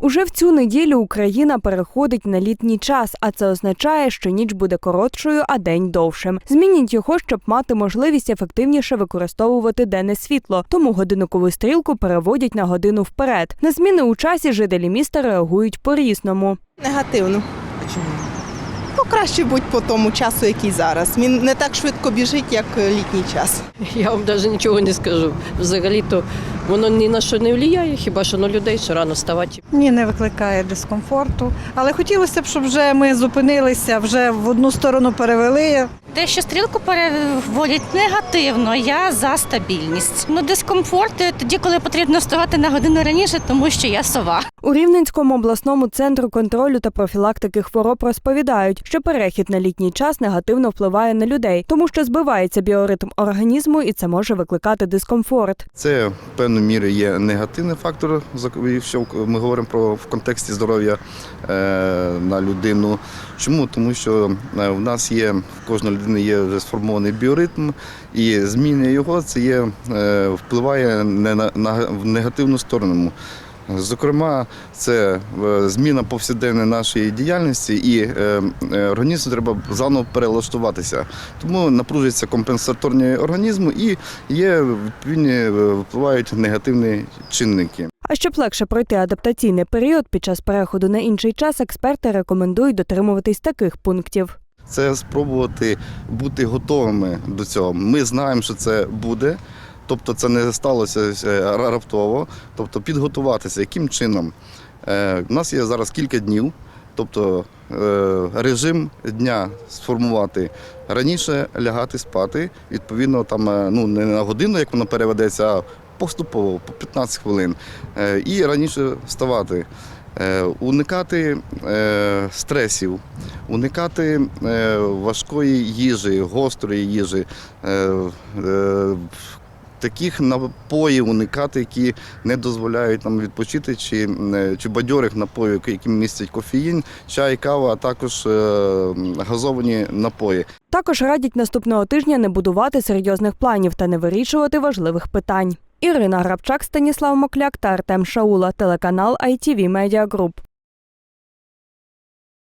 Уже в цю неділю Україна переходить на літній час, а це означає, що ніч буде коротшою, а день довшим. Змінять його, щоб мати можливість ефективніше використовувати денне світло. Тому годинникову стрілку переводять на годину вперед. На зміни у часі жителі міста реагують по-різному. Негативно. Ну, краще будь по тому часу, який зараз. Він не так швидко біжить, як е, літній час. Я вам навіть нічого не скажу. Взагалі-то воно ні на що не впливає, хіба що на людей, що рано вставати. Ні, не викликає дискомфорту. Але хотілося б, щоб вже ми зупинилися, вже в одну сторону перевели. Те, що стрілку переводять негативно, я за стабільність. Ну, дискомфорт е, тоді, коли потрібно вставати на годину раніше, тому що я сова. У Рівненському обласному центру контролю та профілактики хвороб розповідають, що перехід на літній час негативно впливає на людей, тому що збивається біоритм організму, і це може викликати дискомфорт. Це в певною мірі є негативний фактор, якщо ми говоримо про в контексті здоров'я е, на людину. Чому? Тому що е, в нас є в кожної людини є вже сформований біоритм, і зміни його це є е, впливає не на, на в негативну сторону. Зокрема, це е, зміна повсякденної нашої діяльності, і е, організму треба заново перелаштуватися. Тому напружуються компенсаторні організму і є відповідні впливають негативні чинники. А щоб легше пройти адаптаційний період під час переходу на інший час, експерти рекомендують дотримуватись таких пунктів. Це спробувати бути готовими до цього. Ми знаємо, що це буде. Тобто це не сталося е, раптово, тобто підготуватися, яким чином. Е, У нас є зараз кілька днів, тобто е, режим дня сформувати раніше лягати спати, відповідно, там е, ну не на годину, як воно переведеться, а поступово по 15 хвилин. Е, І раніше вставати. Е, Уникати е, стресів, уникати е, важкої їжі, гострої їжі, таких напоїв уникати, які не дозволяють нам відпочити, чи, чи бадьорих напоїв, які містять кофеїн, чай, кава, а також газовані напої. Також радять наступного тижня не будувати серйозних планів та не вирішувати важливих питань. Ірина Грабчак, Станіслав Мокляк та Артем Шаула, телеканал ITV Media Group.